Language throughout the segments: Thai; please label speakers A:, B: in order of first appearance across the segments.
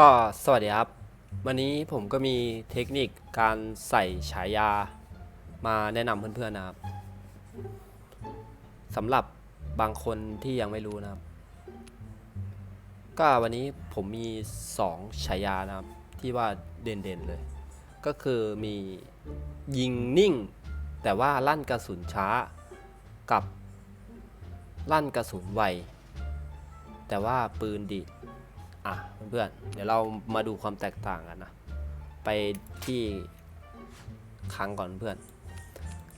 A: ก็สวัสดีครับ วันนี้ผมก็มีเทคนิคการใส่ฉายามาแนะนำเพื่อนๆนะครับสำหรับบางคนที่ยังไม่รู้นะครับ ก็วันนี้ผมมี 2 ฉายานะครับ ที่ว่าเด่นๆเลย ก็คือมียิงนิ่ง แต่ว่าลั่นกระสุนช้ากับลั่นกระสุนไวแต่ว่าปืนดีด อะเพื่อนๆเดี๋ยวเรามาดูความแตกต่างกันนะ ไปที่ครั้งก่อนเพื่อน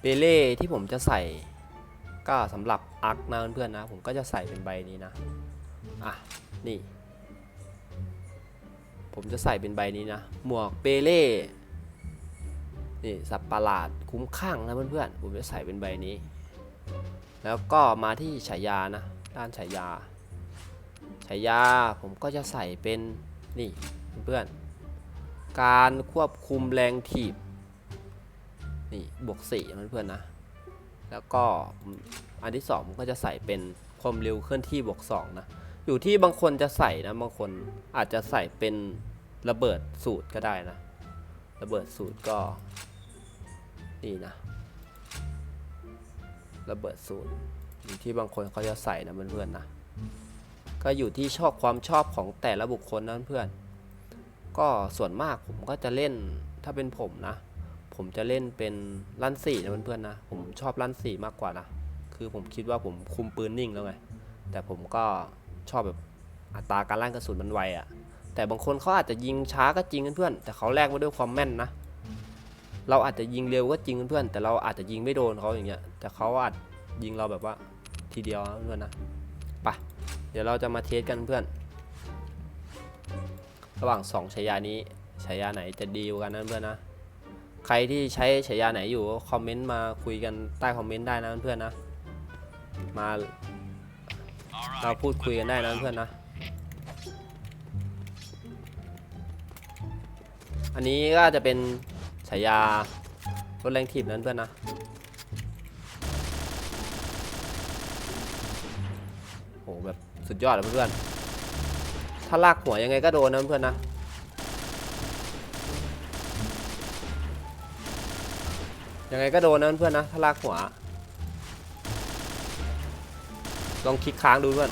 A: เปเล่ที่ผมจะใส่ก็สำหรับอาร์คนะเพื่อนๆนะ ผมก็จะใส่เป็นใบนี้นะ อะ นี่ ผมจะใส่เป็นใบนี้นะ หมวกเปเล่นี่สับประหลาดคุ้มข้างนะเพื่อนๆผมจะใส่เป็นใบนี้ แล้วก็มาที่ฉายานะ ด้านฉายา ฉายาผมก็จะใส่เป็นนี่เพื่อนการควบคุมแรงถีบนี่บวกสี่เพื่อนๆนะ แล้วก็อันที่สองผมก็จะใส่เป็นความเร็วเคลื่อนที่บวกสองนะอยู่ที่บางคนจะใส่นะบางคนอาจจะใส่เป็นระเบิดสูตรก็ได้นะระเบิดสูตรก็นี่นะระเบิดสูตรอยู่ที่บางคนเขาจะใส่นะเพื่อนๆนะ ก็อยู่ที่ชอบความชอบของแต่ละบุคคลนั้นเพื่อน ก็ส่วนมากผมก็จะเล่นถ้าเป็นผมนะ ผมจะเล่นเป็นลั่นสี่นะเพื่อนๆนะ ผมชอบลั่นสี่มากกว่านะ คือผมคิดว่าผมคุมปืนนิ่งแล้วไง แต่ผมก็ชอบแบบอัตราการลั่นกระสุนมันไวอะ่ะ แต่บางคนเขาอาจจะยิงช้าก็จริงเพื่อนๆ แต่เขาแลกมาด้วยความแม่นนะเราอาจจะยิงเร็วก็จริงเพื่อนๆแต่เราอาจจะยิงไม่โดนเขาอย่างเงี้ยแต่เขาอาจยิงเราแบบว่าทีเดียวเพื่อนนะไป เดี๋ยวเราจะมาเทสกันเพื่อน ระหว่าง2ฉายานี้ฉายาไหนจะดีกว่ากันนะเพื่อนนะ ใครที่ใช้ฉายาไหนอยู่ก็คอมเมนต์มาคุยกันใต้คอมเมนต์ได้นะเพื่อนนะ มาเราพูดคุยกันได้นะเพื่อนนะ อันนี้ก็จะเป็นฉายารถแรงถีบนั้นเพื่อนนะ สุดยอดเลยเพื่อนๆถ้าลากหัวยังไงก็โดนนะเพื่อนๆนะยังไงก็โดนนะเพื่อนๆนะถ้าลากหัวลองคลิกค้างดูเพื่อน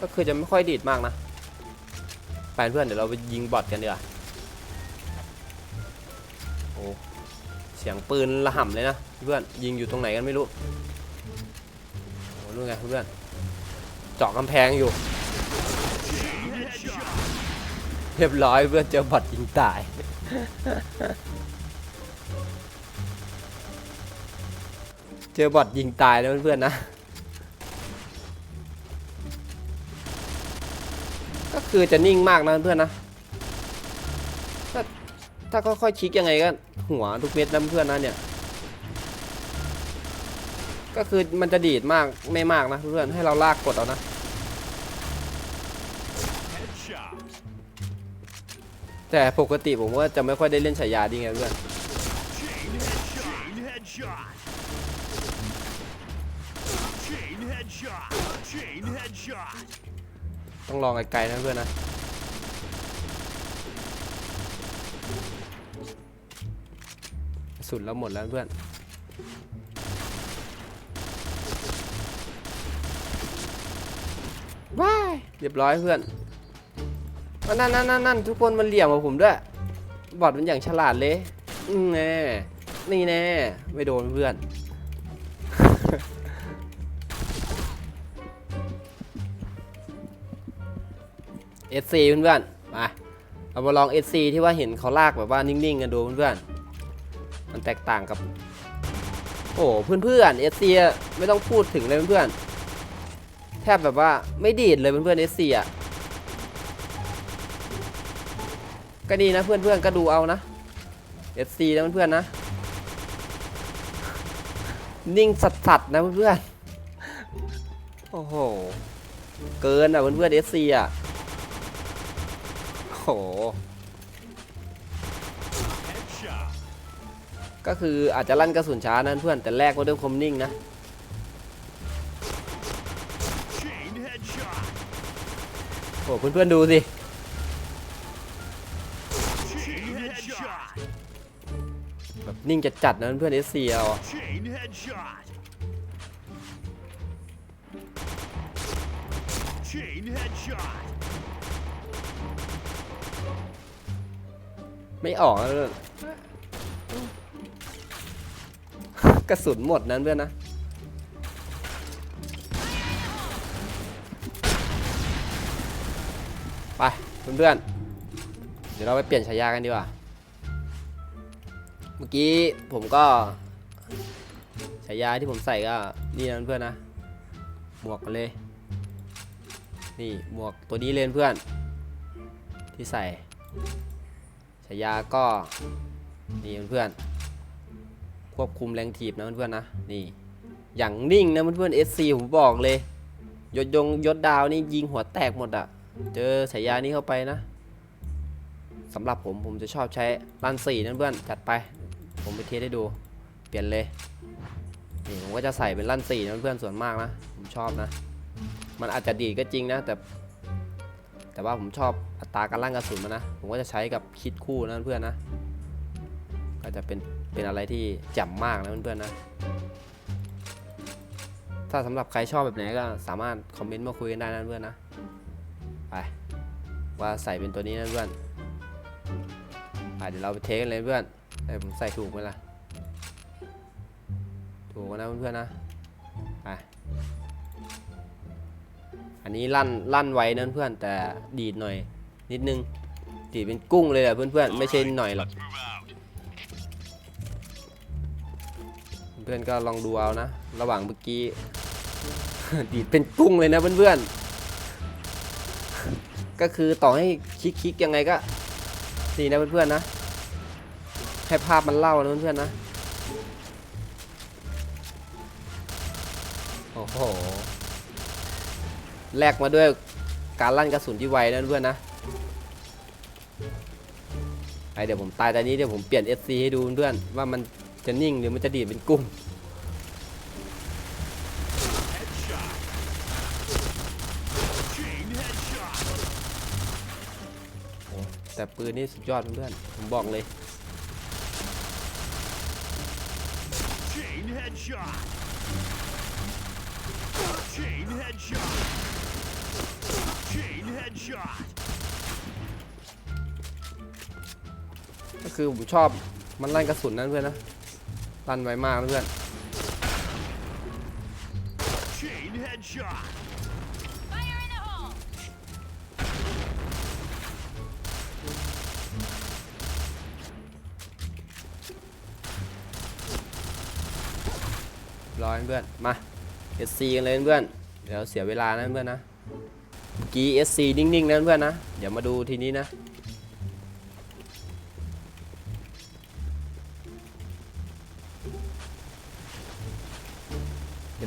A: ก็คือจะไม่ค่อยดีดมากนะไปเพื่อนเดี๋ยวเราไปยิงบอทกันดีกว่าโอ้เสียงปืนระห่ำเลยนะเพื่อนยิงอยู่ตรงไหนกันไม่รู้ รู้ไงเพื่อนเจาะกำแพงอยู่ เรียบร้อยเพื่อนเจอบอดยิงตาย เจอบอดยิงตายแล้วเพื่อนๆนะ ก็คือจะนิ่งมากนะเพื่อนนะถ้าถ้าค่อยๆคลิกยังไงก็หัวทุกเม็ดนะเพื่อนนะเนี่ย ก็คือมันจะดีดมากไม่มากนะเพื่อนให้เราลากกดเอานะแต่ปกติผมก็จะไม่ค่อยได้เล่นฉายาดีไงเพื่อนต้องลองไกลๆนะเพื่อนนะสุดแล้วหมดแล้วเพื่อน ว้าย เรียบร้อยเพื่อนนั่นนั่นนั่นนั่นทุกคนมันเหลี่ยมกับผมด้วย บอดมันอย่างฉลาดเลยอืมแน่นี่แน่ไม่โดนเพื่อน SC เพื่อนๆมาเรามาลอง SC ที่ว่าเห็นเขาลากแบบว่านิ่งๆกันดูเพื่อนๆมันแตกต่างกับ โอ้เพื่อนๆ SC อะไม่ต้องพูดถึงเลยเพื่อนๆ แทบแบบว่าไม่ดีดเลยเพื่อนๆ SC อะก็ดีนะเพื่อนๆก็ดูเอานะ SC นะเพื่อนๆนะ นิ่งสัดๆนะเพื่อนๆโอ้โหเกินอะเพื่อนๆ SC อะโอ้โหก็คืออาจจะลั่นกระสุนช้านะเพื่อนแต่แลกมาด้วยคมนิ่งนะ อ้เพื่อนๆดูสิแบบนิ่งจัดๆนะเพื่อนเอะ
B: Chain headshot. Chain headshot.
A: ไม่ออกกระสุนหมดนั้นเพื่อนนะ ไปเพื่อนๆ เดี๋ยวเราไปเปลี่ยนฉายากันดีกว่า เมื่อกี้ผมก็ฉายาที่ผมใส่ก็นี่นะเพื่อนนะ หมวกกันเลย นี่หมวกตัวนี้เลยเพื่อน ที่ใส่ฉายาก็นี่เพื่อนๆควบคุมแรงถีบนะเพื่อนๆนะนี่ อย่างนิ่งนะเพื่อนๆ SC ผมบอกเลยยศยงยศดาวนี่ยิงหัวแตกหมดอะ เจอฉายานี้เข้าไปนะสำหรับผมผมจะชอบใช้รันสี่นะเพื่อนจัดไป ผมไปเทสให้ดู เปลี่ยนเลยนี่ผมก็จะใส่เป็นลั่นสี่นะเพื่อนส่วนมากนะ ผมชอบนะ มันอาจจะดีก็จริงนะ แต่ แต่ว่าผมชอบอัตราการลั่นกระสุนมันนะ ผมก็จะใช้กับคิดคู่นะเพื่อนนะ ก็จะเป็นเป็นอะไรที่แจ่มมากนะเพื่อนๆนะ ถ้าสำหรับใครชอบแบบไหนก็สามารถคอมเมนต์มาคุยกันได้นะเพื่อนนะ ไปว่าใส่เป็นตัวนี้นะเพื่อนไปเดี๋ยวเราไปเทสกันเลยเพื่อนแต่ผมใส่ถูกไหมล่ะ ถูกนะเพื่อนๆนะไปอันนี้ลั่นลั่นไว้นั่นเพื่อนแต่ดีดหน่อย นิดนึงดีดเป็นกุ้งเลยแหละเพื่อนๆไม่ใช่หน่อยหรอกเพื่อนก็ลองดูเอานะ ระหว่างเมื่อกี้ดีดเป็นกุ้งเลยนะเพื่อนๆ ก็คือต่อให้คลิกๆยังไงก็นี่นะเพื่อนๆนะให้ภาพมันเล่านะเพื่อนๆนะโอ้โหแลกมาด้วยการลั่นกระสุนที่ไวนะเพื่อนๆนะไอเดี๋ยวผมตายแต่นี้เดี๋ยวผมเปลี่ยน SC ให้ดูเพื่อนๆว่ามันจะนิ่งหรือมันจะดีดเป็นกุ้ง แต่ปืนนี่สุดยอดเพื่อนๆผมบอกเลย
B: Chain headshot. Chain headshot. Chain headshot.
A: ก็คือผมชอบมันลั่นกระสุนนั้นเพื่อนนะลั่นไวมากนะเพื่อน
B: Chain headshot.
A: ร้อยเพื่อนมา SC กันเลยเพื่อนเดี๋ยวเสียเวลานะเพื่อนนะเมื่อกี้ SC นิ่งๆนะเพื่อนนะ เดี๋ยวมาดูทีนี้นะ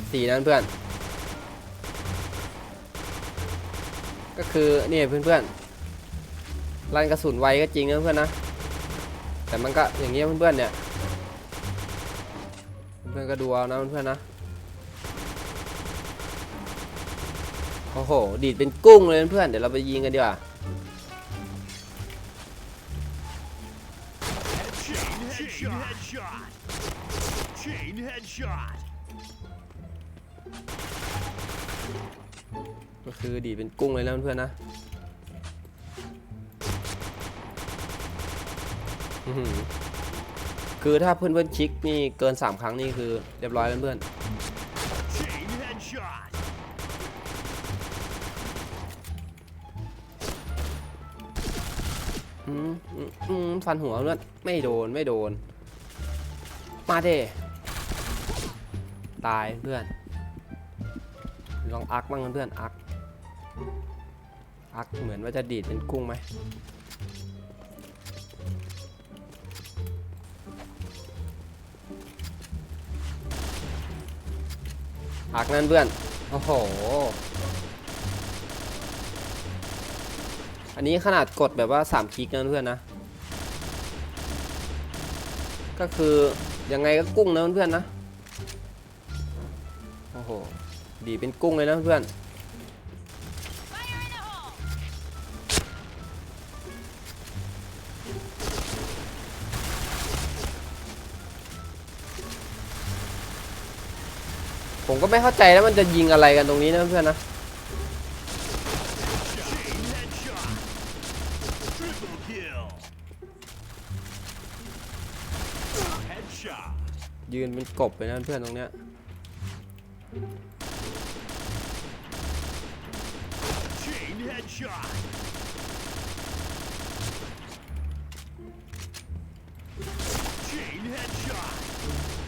A: SC นะเพื่อน ก็คือนี่เพื่อนๆลั่นกระสุนไวก็จริงนะเพื่อนนะ แต่มันก็อย่างเงี้ยเพื่อนๆเนี่ย เพื่อนก็ดูเอานะเพื่อนๆนะ โอ้โห ดีดเป็นกุ้งเลยเพื่อนเดี๋ยวเราไปยิงกันดีกว่า
B: Chain headshot. Chain headshot.
A: ก็คือดีดเป็นกุ้งเลยนะเพื่อนๆนะอือหือ คือถ้าเพื่อนเพื่อนๆชิกนี่เกิน 3 ครั้งนี่คือเรียบร้อยเพื่อน
B: Chain headshot.
A: อืมอืมอืมฟันหัวเพื่อนไม่โดนไม่โดน มาเด้ตายเพื่อน ลองอักบ้างเพื่อนอักอักเหมือนว่าจะดีดเป็นกุ้งไหม อักนั่นเพื่อน โอ้โห อันนี้ขนาดกดแบบว่า 3 คลิกนั่นเพื่อนนะ ก็คือยังไงก็กุ้งนะเพื่อนนะ โอ้โห ดีเป็นกุ้งเลยนะเพื่อน ผมก็ไม่เข้าใจแล้วมันจะยิงอะไรกันตรงนี้นะเพื่อนนะยืนเป็นกบไปนะเพื่อนตรงเนี้ย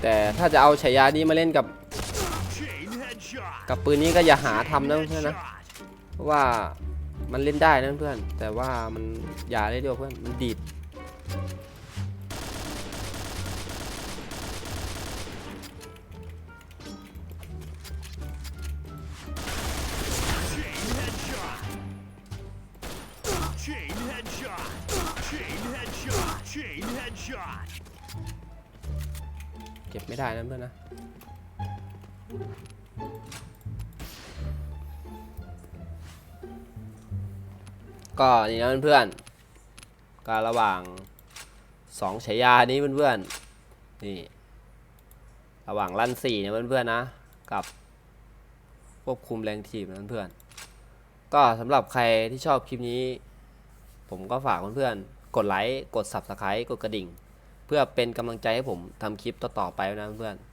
A: แต่ถ้าจะเอาฉายานี้มาเล่นกับ กับปืนนี้ก็อย่าหาทำนะ
B: Chain
A: เพื่อนนะ
B: headshot.
A: เพราะว่ามันเล่นได้นะเพื่อน แต่ว่ามันอย่าเล่นดีกว่าเพื่อนมันดีด
B: Chain headshot. Chain headshot. Chain headshot. Chain headshot.
A: เก็บไม่ได้นะเพื่อนนะ ก็นี่นะเพื่อนๆก็ระหว่างสองฉายานี้เพื่อนๆนี่ระหว่างลั่นสี่เนี่ยเพื่อนๆนะกับควบคุมแรงถีบนะเพื่อนๆก็สำหรับใครที่ชอบคลิปนี้ ผมก็ฝากเพื่อนๆกดไลค์กด Subscribe กดกระดิ่ง เพื่อเป็นกำลังใจให้ผมทำคลิปต่อๆไปนะเพื่อนๆ